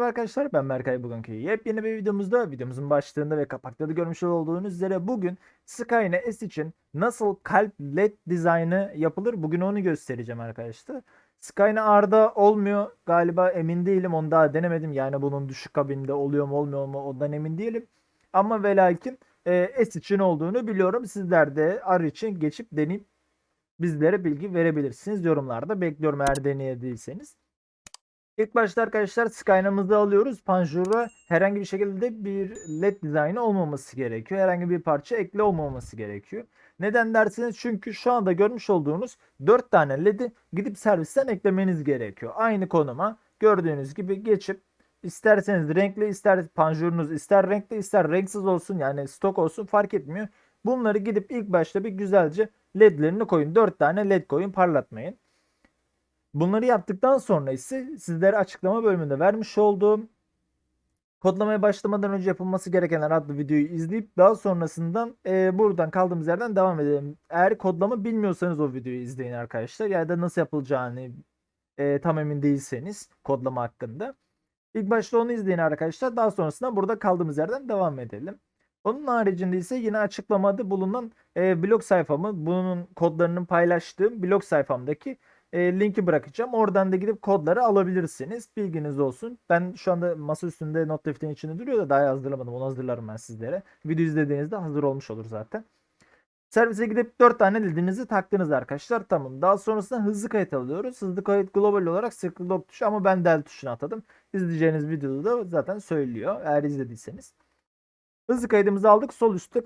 merhaba arkadaşlar ben Berkay bugünkü yepyeni bir videomuzda videomuzun başlığında ve kapakta da görmüş olduğunuz üzere bugün Skyne S için nasıl kalp led dizaynı yapılır bugün onu göstereceğim arkadaşlar. Skyne R'da olmuyor galiba emin değilim onu daha denemedim yani bunun düşük kabinde oluyor mu olmuyor mu ondan emin değilim. Ama ve lakin e, S için olduğunu biliyorum sizler de R için geçip deneyip bizlere bilgi verebilirsiniz yorumlarda bekliyorum eğer deneyediyseniz. İlk başta arkadaşlar Skyline'ımızı alıyoruz. Panjur'a herhangi bir şekilde bir led dizaynı olmaması gerekiyor. Herhangi bir parça ekli olmaması gerekiyor. Neden derseniz çünkü şu anda görmüş olduğunuz 4 tane led'i gidip servisten eklemeniz gerekiyor. Aynı konuma gördüğünüz gibi geçip isterseniz renkli ister panjurunuz ister renkli ister renksiz olsun yani stok olsun fark etmiyor. Bunları gidip ilk başta bir güzelce ledlerini koyun. 4 tane led koyun parlatmayın. Bunları yaptıktan sonra ise sizlere açıklama bölümünde vermiş olduğum kodlamaya başlamadan önce yapılması gerekenler adlı videoyu izleyip daha sonrasından e, buradan kaldığımız yerden devam edelim. Eğer kodlama bilmiyorsanız o videoyu izleyin arkadaşlar. Ya da nasıl yapılacağını e, tam emin değilseniz kodlama hakkında. İlk başta onu izleyin arkadaşlar. Daha sonrasında burada kaldığımız yerden devam edelim. Onun haricinde ise yine açıklamada bulunan e, blog sayfamı, bunun kodlarının paylaştığım blog sayfamdaki e, linki bırakacağım. Oradan da gidip kodları alabilirsiniz. Bilginiz olsun. Ben şu anda masa üstünde not defterin içinde duruyor da daha hazırlamadım. Onu hazırlarım ben sizlere. Video izlediğinizde hazır olmuş olur zaten. Servise gidip 4 tane ledinizi taktınız arkadaşlar. Tamam. Daha sonrasında hızlı kayıt alıyoruz. Hızlı kayıt global olarak circle lock tuşu ama ben del tuşuna atadım. İzleyeceğiniz videoda da zaten söylüyor. Eğer izlediyseniz. Hızlı kaydımızı aldık. Sol üstte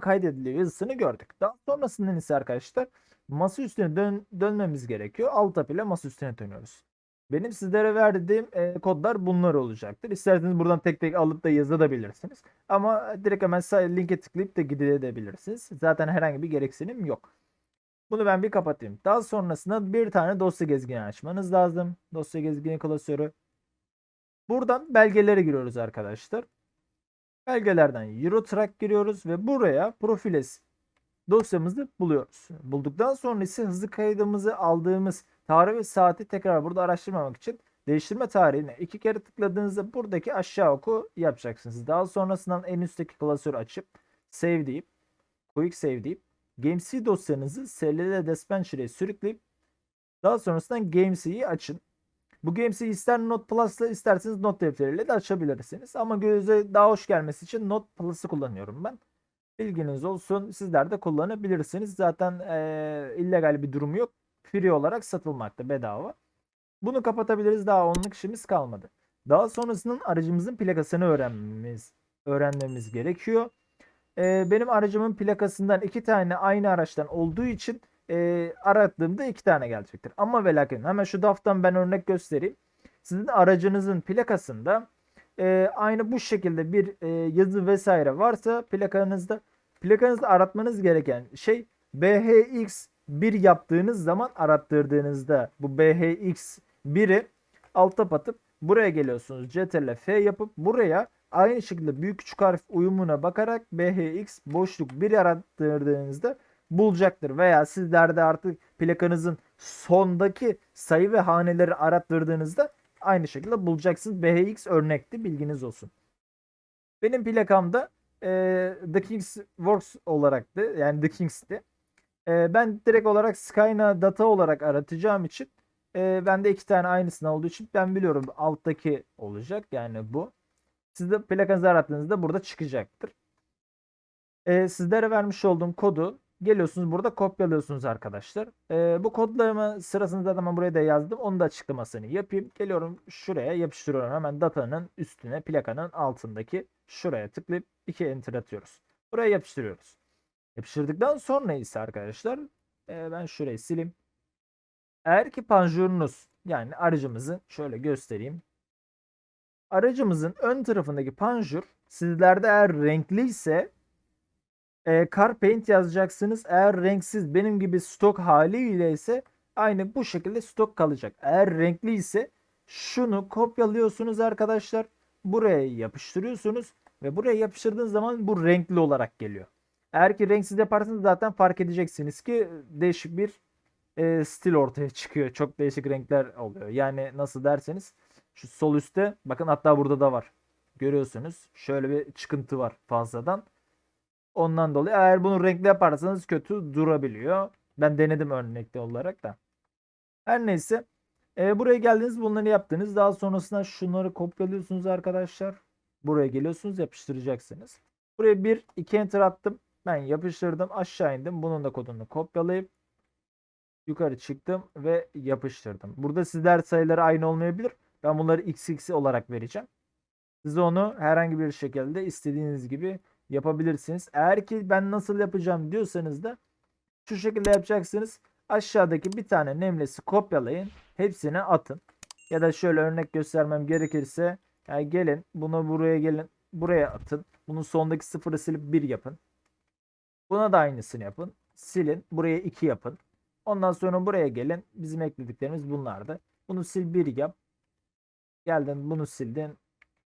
kaydediliyor yazısını gördük. Daha sonrasında ise arkadaşlar masa üstüne dön dönmemiz gerekiyor. Alt tab ile masa üstüne dönüyoruz. Benim sizlere verdiğim e, kodlar bunlar olacaktır. İsterseniz buradan tek tek alıp da yazabilirsiniz. Ama direkt hemen linke tıklayıp da gidebilirsiniz. Zaten herhangi bir gereksinim yok. Bunu ben bir kapatayım. Daha sonrasında bir tane dosya gezgini açmanız lazım. Dosya gezgini klasörü. Buradan belgelere giriyoruz arkadaşlar. Belgelerden Eurotrack giriyoruz ve buraya Profiles dosyamızı buluyoruz. Bulduktan sonra ise hızlı kaydımızı aldığımız tarih ve saati tekrar burada araştırmamak için değiştirme tarihine iki kere tıkladığınızda buradaki aşağı oku yapacaksınız. Daha sonrasından en üstteki klasörü açıp save deyip quick save deyip GameC dosyanızı SLL Dispenser'e sürükleyip daha sonrasında GameC'yi açın. Bu GameC ister Note Plus'la isterseniz not defteriyle de açabilirsiniz. Ama göze daha hoş gelmesi için Note Plus'ı kullanıyorum ben. Bilginiz olsun. Sizler de kullanabilirsiniz. Zaten e, illegal bir durum yok. Free olarak satılmakta bedava. Bunu kapatabiliriz. Daha onluk işimiz kalmadı. Daha sonrasının aracımızın plakasını öğrenmemiz öğrenmemiz gerekiyor. E, benim aracımın plakasından iki tane aynı araçtan olduğu için e, arattığımda iki tane gelecektir. Ama ve lakin hemen şu daftan ben örnek göstereyim. Sizin aracınızın plakasında e, aynı bu şekilde bir e, yazı vesaire varsa plakanızda plakanızda aratmanız gereken şey BHX1 yaptığınız zaman arattırdığınızda bu BHX1'i alt tab atıp buraya geliyorsunuz. CTRL F yapıp buraya aynı şekilde büyük küçük harf uyumuna bakarak BHX boşluk 1 arattırdığınızda bulacaktır. Veya sizlerde artık plakanızın sondaki sayı ve haneleri arattırdığınızda aynı şekilde bulacaksınız. BHX örnekti bilginiz olsun. Benim plakamda e, The Kings Works olaraktı. Yani The Kings'ti. E, ben direkt olarak Skyna data olarak aratacağım için e, bende iki tane aynısını olduğu için ben biliyorum alttaki olacak. Yani bu. Siz de plakanızı arattığınızda burada çıkacaktır. E, sizlere vermiş olduğum kodu Geliyorsunuz burada kopyalıyorsunuz arkadaşlar. Ee, bu kodlama sırasını zaten ben buraya da yazdım. Onu da açıklamasını yapayım. Geliyorum şuraya yapıştırıyorum. Hemen datanın üstüne plakanın altındaki şuraya tıklayıp iki enter atıyoruz. Buraya yapıştırıyoruz. Yapıştırdıktan sonra ise arkadaşlar e, ben şurayı sileyim. Eğer ki panjurunuz yani aracımızı şöyle göstereyim. Aracımızın ön tarafındaki panjur sizlerde eğer renkli ise e, car paint yazacaksınız. Eğer renksiz benim gibi stok haliyle ise aynı bu şekilde stok kalacak. Eğer renkli ise şunu kopyalıyorsunuz arkadaşlar. Buraya yapıştırıyorsunuz ve buraya yapıştırdığınız zaman bu renkli olarak geliyor. Eğer ki renksiz yaparsanız zaten fark edeceksiniz ki değişik bir e, stil ortaya çıkıyor. Çok değişik renkler oluyor. Yani nasıl derseniz Şu sol üstte bakın hatta burada da var. Görüyorsunuz. Şöyle bir çıkıntı var fazladan. Ondan dolayı eğer bunu renkli yaparsanız kötü durabiliyor. Ben denedim örnekte olarak da. Her neyse. E, buraya geldiniz bunları yaptınız. Daha sonrasında şunları kopyalıyorsunuz arkadaşlar. Buraya geliyorsunuz yapıştıracaksınız. Buraya bir iki enter attım. Ben yapıştırdım aşağı indim. Bunun da kodunu kopyalayıp yukarı çıktım ve yapıştırdım. Burada sizler sayıları aynı olmayabilir. Ben bunları xx olarak vereceğim. Siz onu herhangi bir şekilde istediğiniz gibi yapabilirsiniz. Eğer ki ben nasıl yapacağım diyorsanız da şu şekilde yapacaksınız. Aşağıdaki bir tane nemlesi kopyalayın. Hepsini atın. Ya da şöyle örnek göstermem gerekirse yani gelin bunu buraya gelin buraya atın. Bunun sondaki sıfırı silip 1 yapın. Buna da aynısını yapın. Silin. Buraya 2 yapın. Ondan sonra buraya gelin. Bizim eklediklerimiz bunlardı. Bunu sil 1 yap. Geldin bunu sildin.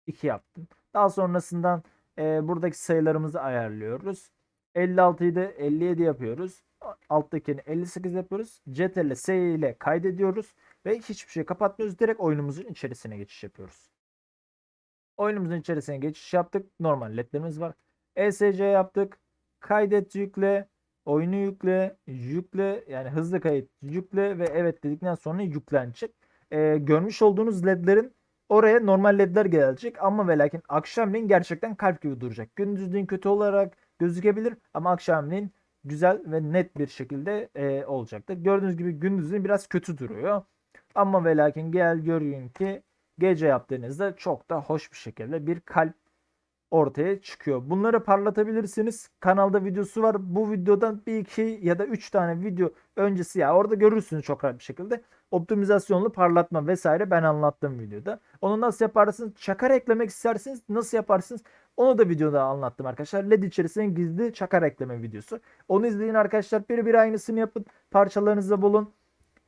2 yaptın. Daha sonrasından e, buradaki sayılarımızı ayarlıyoruz. 56'yı da 57 yapıyoruz. Alttakini 58 yapıyoruz. CTRL S ile kaydediyoruz. Ve hiçbir şey kapatmıyoruz. Direkt oyunumuzun içerisine geçiş yapıyoruz. Oyunumuzun içerisine geçiş yaptık. Normal ledlerimiz var. ESC yaptık. Kaydet yükle. Oyunu yükle. Yükle. Yani hızlı kayıt yükle. Ve evet dedikten sonra yüklenecek. Ee, görmüş olduğunuz ledlerin oraya normal ledler gelecek. Ama ve lakin akşamleyin gerçekten kalp gibi duracak. Gündüzleyin kötü olarak gözükebilir. Ama akşamleyin güzel ve net bir şekilde e, olacaktır. Gördüğünüz gibi gündüzün biraz kötü duruyor. Ama ve lakin gel görün ki gece yaptığınızda çok da hoş bir şekilde bir kalp ortaya çıkıyor. Bunları parlatabilirsiniz. Kanalda videosu var. Bu videodan bir iki ya da üç tane video öncesi ya orada görürsünüz çok rahat bir şekilde. Optimizasyonlu parlatma vesaire ben anlattım videoda. Onu nasıl yaparsınız? Çakar eklemek isterseniz nasıl yaparsınız? Onu da videoda anlattım arkadaşlar. LED içerisinde gizli çakar ekleme videosu. Onu izleyin arkadaşlar. Bir bir aynısını yapın. Parçalarınızı bulun.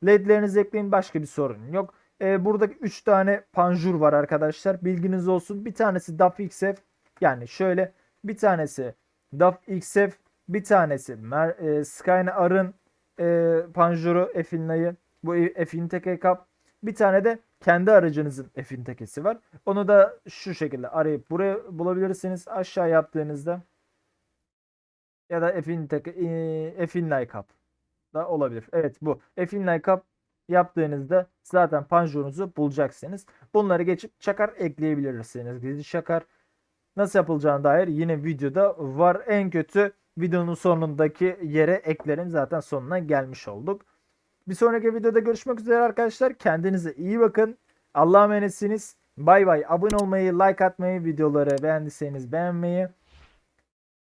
LED'lerinizi ekleyin. Başka bir sorun yok. Ee, burada 3 tane panjur var arkadaşlar. Bilginiz olsun. Bir tanesi DAF XF. Yani şöyle bir tanesi DAF XF. Bir tanesi Mer e, Skyne Ar'ın e, panjuru Efinla'yı. Bu Efinteke kap. Bir tane de kendi aracınızın Efinteke'si var. Onu da şu şekilde arayıp buraya bulabilirsiniz. Aşağı yaptığınızda ya da Efinteke e, Efinlay kap da olabilir. Evet bu Efinlay kap yaptığınızda zaten panjurunuzu bulacaksınız. Bunları geçip çakar ekleyebilirsiniz. Gizli çakar nasıl yapılacağına dair yine videoda var. En kötü videonun sonundaki yere eklerim. Zaten sonuna gelmiş olduk. Bir sonraki videoda görüşmek üzere arkadaşlar. Kendinize iyi bakın. Allah'a emanetsiniz. Bay bay. Abone olmayı, like atmayı, videoları beğendiyseniz beğenmeyi.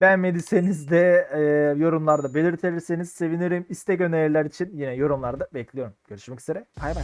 Beğenmediyseniz de e, yorumlarda belirtirseniz sevinirim. İstek öneriler için yine yorumlarda bekliyorum. Görüşmek üzere. Bay bay.